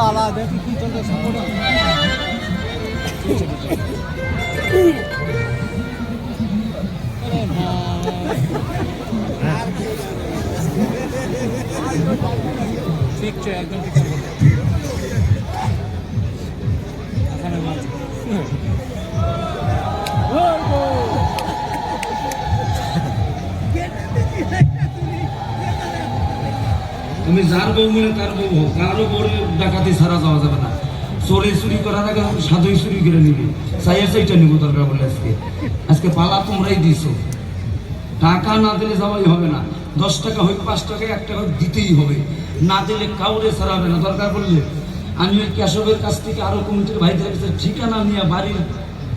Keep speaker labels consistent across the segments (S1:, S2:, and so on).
S1: আলাদা কি চলছে সংগঠন ঠিক একদম ঠিক
S2: তুমি যার বউ মনে তার বউ হোক, কারও বউ ডাকাতি ছাড়া যাওয়া যাবে না। চোরে চুরি করার আগে সাধুই চুরি করে নিবি। চাইয়া চাইটা নিব দরকার বলে আজকে। আজকে পালা তোমরাই দিছো। টাকা না দিলে যাওয়াই হবে না। দশ টাকা হোক, পাঁচ টাকা, এক টাকা দিতেই হবে। না দিলে কাউরে ছাড়া হবে না, দরকার পড়লে। আমি ওই কেশবের কাছ থেকে আরও কমিটির ভাইদের ঠিকানা নিয়ে, বাড়ির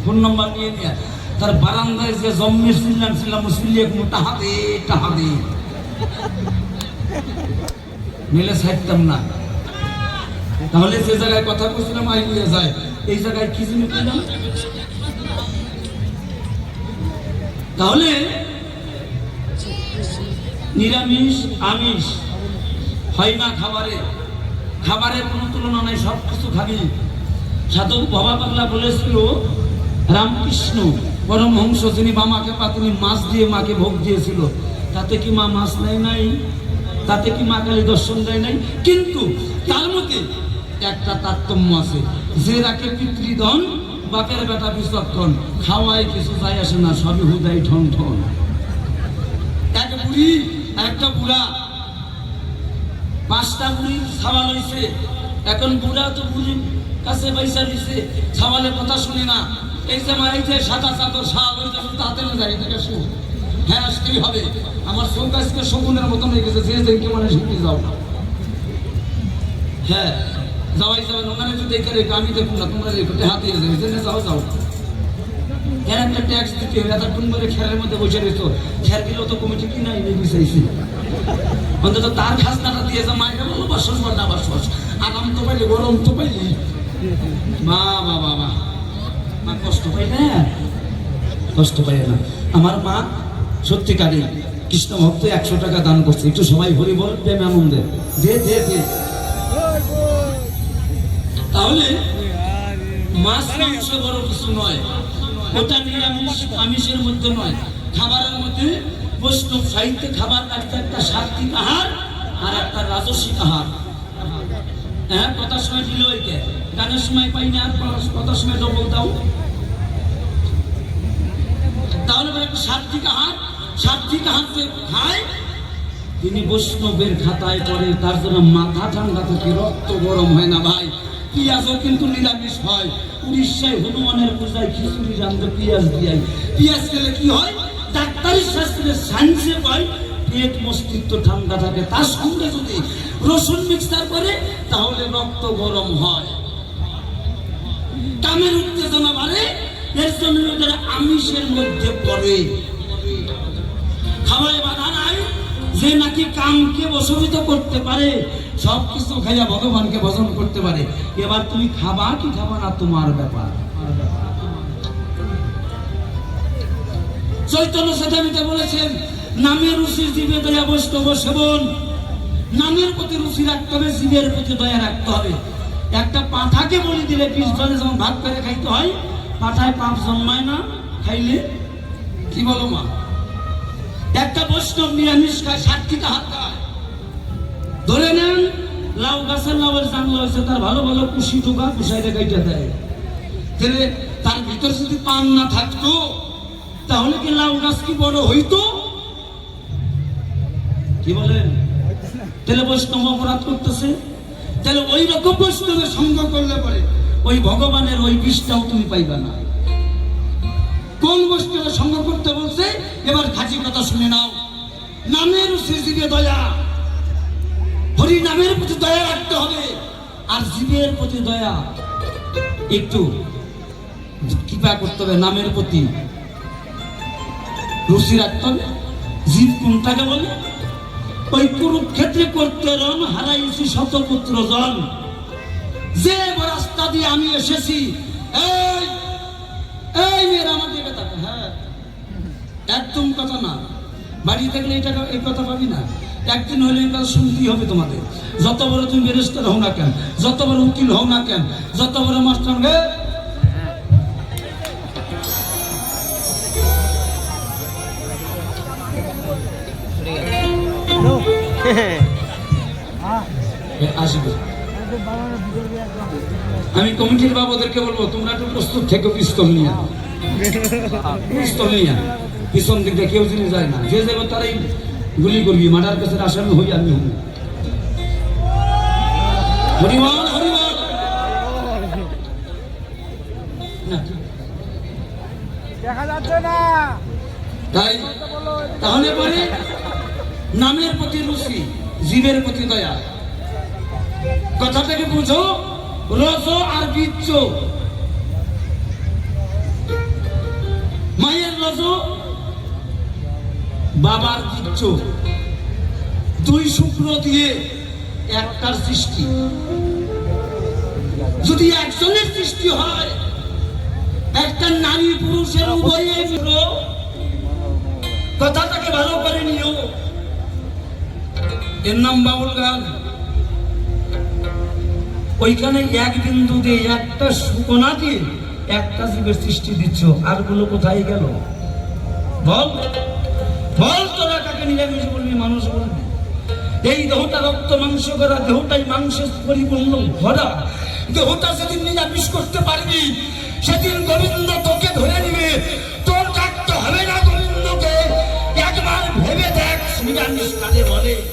S2: ফোন নম্বর নিয়ে নিয়ে তার বারান্দায় যে জম্মে শুনলাম ছিলাম সিলিয়ে কোনো টাহা দে টাহা দে মেলে ছাড়তাম না। তাহলে যে জায়গায় কথা বলছিলাম, আই বুঝে যায়। এই জায়গায় কি জিনিস পেলাম তাহলে নিরামিষ, আমিষ হয় না খাবারে? খাবারের কোনো তুলনা নাই সব কিছু খাবি। সাধু বাবা পাগলা বলেছিল রামকৃষ্ণ। পরমহংস যিনি মামাকে পা তিনি মাছ দিয়ে মাকে ভোগ দিয়েছিল। তাতে কি মা মাছ নেয় নাই? তাতে কি মা কালী দর্শন দেয় নাই? কিন্তু তার মধ্যে একটা তারতম্য আছে। যে রাখে পিতৃধন, বাপের বেটা বিচক্ষণ, খাওয়ায় কিছু যায় আসে না, সবই হুদাই ঠন ঠন। এক বুড়ি, একটা বুড়া। পাঁচটা বুড়ি ছাওয়াল হয়েছে এখন বুড়া তো বুড়ির কাছে পয়সা দিছে। ছাওয়ালের কথা শুনে না। এই যে মা এই যে সাদা চাদর শাল ওই যাচ্ছে তাতে না দাঁড়িয়ে থেকে শু হ্যাঁ আসতেই হবে। আমার চোখ আজকে শকুনের মতন হয়ে গেছে, যে দেখে মানে শিখতে যাও হ্যাঁ যাওয়াই যাবেন ওখানে যদি রেখে, আমি দেখুন না, তোমরা হাতে যাবে জেনে যাও যাও। এর একটা ট্যাক্স দিতে হবে এতক্ষণ ধরে খেয়ালের মধ্যে বসে রয়েছো খেয়াল গেলেও তো কমিটি কি নাই নেই বিষাইছি অন্তত তার খাজনাটা দিয়েছে মায়ের বলো বাসস বা না বাসস। আরাম তো পাইলি, গরম তো পাইলি। বা বা বা বা মা কষ্ট পাই না? কষ্ট পাই না। আমার মা সত্যিকারই কৃষ্ণ ভক্ত, একশো টাকা দান করছে। একটু সবাই হরি বল, প্রেম আনন্দে। দে দে দে। তাহলে মাছ, মাংস বড় কিছু নয়। ওটা নিরামিষ, আমিষের মধ্যে নয়। খাবারের মধ্যে বৈষ্ণব সাহিত্যে খাবার একটা একটা সাত্বিক আহার আর একটা রাজস্বিক আহার। হ্যাঁ কথার সময় দিল ওইকে গানের সময় পাই না কথার সময় ডবল দাও। তাহলে একটা সাত্বিক আহার সাত্বিক আহার যে খায়, তিনি বৈষ্ণবের খাতায় পড়ে, তার জন্য মাথা ঠান্ডা থেকে, রক্ত গরম হয় না ভাই। পেঁয়াজও কিন্তু নিরামিষ হয়। উড়িষ্যায় হনুমানের পূজায় খিচুড়ি রান্ধে পেঁয়াজ দিয়াই। পেঁয়াজ খেলে কি হয়? ডাক্তারি শাস্ত্রের সায়েন্সে পায় পেট মস্তিষ্ক ঠান্ডা থাকে। তার সঙ্গে যদি রসুন মিক্সার করে তাহলে রক্ত গরম হয়। কামের উত্তেজনা বাড়ে, এর জন্য ওদের আমিষের মধ্যে পড়ে। খাওয়ায় বাধা নাই, যে নাকি কামকে বশমিত করতে পারে, সব কিছু খাইয়া ভগবানকে ভজন করতে পারে। এবার তুমি খাবা কি খাবা না, তোমার ব্যাপার। চৈতন্য সেটামিতে বলেছেন, নামের রুচির জীবে দয়া বৈষ্ণব সেবন। নামের প্রতি রুচি রাখতে হবে জীবের প্রতি দয়া রাখতে হবে। একটা পাঁঠাকে বলি দিলে পিস যখন ভাগ করে খাইতে হয়, পাঠায় পাপ জন্মায় না, খাইলে কি বলো মা? একটা বৈষ্ণব নিরামিষ খায় সাতটিটা হাত খায়। ধরে নেন, লাউ গাছের লাউয়ের জানলা হয়েছে, তার ভালো ভালো কুশি ঢোকা কুশাইতে গাইটা দেয়। তাহলে তার ভিতর যদি পান না থাকতো, তাহলে কি লাউ গাছ কি বড় হইতো? কি বলেন? তাহলে বৈষ্ণব অপরাধ করতেছে? তাহলে ওই রকম বৈষ্ণবের সঙ্গ করলে পরে ওই ভগবানের ওই বিষটাও তুমি পাইবা না। কোন বৈষ্ণবের সঙ্গ করতে বলছে? এবার খাঁচি কথা শুনে নাও। নামের সৃষ্টিকে দয়া। হরি নামের প্রতি দয়া রাখতে হবে। আর জীবের প্রতি দয়া। একটু কৃপা করতে হবে নামের প্রতি। রুচি রাখতে হবে। জীব কোনটাকে বলে? ওই কুরুক্ষেত্রে করতে রন হারাইছি শতপুত্র জন। যে রাস্তা দিয়ে আমি এসেছি, এই এই মেয়েরা আমার দিকে তাকা হ্যাঁ। একদম কথা না। বাড়ি থাকলে এটা এই কথা পাবি না। একদিন হলে এই কথা শুনতেই হবে তোমাদের। যত বড় তুমি ব্যারিস্টার হও না কেন, যত বড় উকিল হও না কেন, যত বড় মাস্টার গে আসবে। আমি কমিটির বাবুদেরকে বলব তোমরা একটু প্রস্তুত থেকে পিস্তল নিয়ে। পিস্তল নিয়ে। পিছন দিক দিয়ে কেউ যদি যায় না। যে যাবে তারাই গুলি করবি মার্ডার কাছে আসামি হই আমি হই।
S1: দেখা যাচ্ছে না।
S2: তাই তাহলে পরে নামের প্রতি রুচি, জীবের প্রতি দয়া। কথাটাকে বুঝো, রজ আর বীর্য। মায়ের রজ, বাবার বীর্য। দুই শুক্র দিয়ে একটার সৃষ্টি। যদি একজনের সৃষ্টি হয়, একটা নারী পুরুষের উভয়ে কথাটাকে ভালো করে নিও। এর নাম বাউল গান। ওইখানে এক বিন্দু একটা সুকোনা দিয়ে একটা জীবের সৃষ্টি দিচ্ছ আরগুলো কোথায় গেল? বল। বল তোরা কাকে নিরামিষ বলবি, মানুষ বলবি? এই দেহটা রক্ত মাংস করা, দেহটাই মাংসের পরিপূর্ণ ভরা। দেহটা সেদিন নিরামিষ করতে পারবি, সেদিন গোবিন্দ তোকে ধরে নিবে। তোর ডাকতে হবে না গোবিন্দকে। একবার ভেবে দেখ নিরামিষ কালে বলে?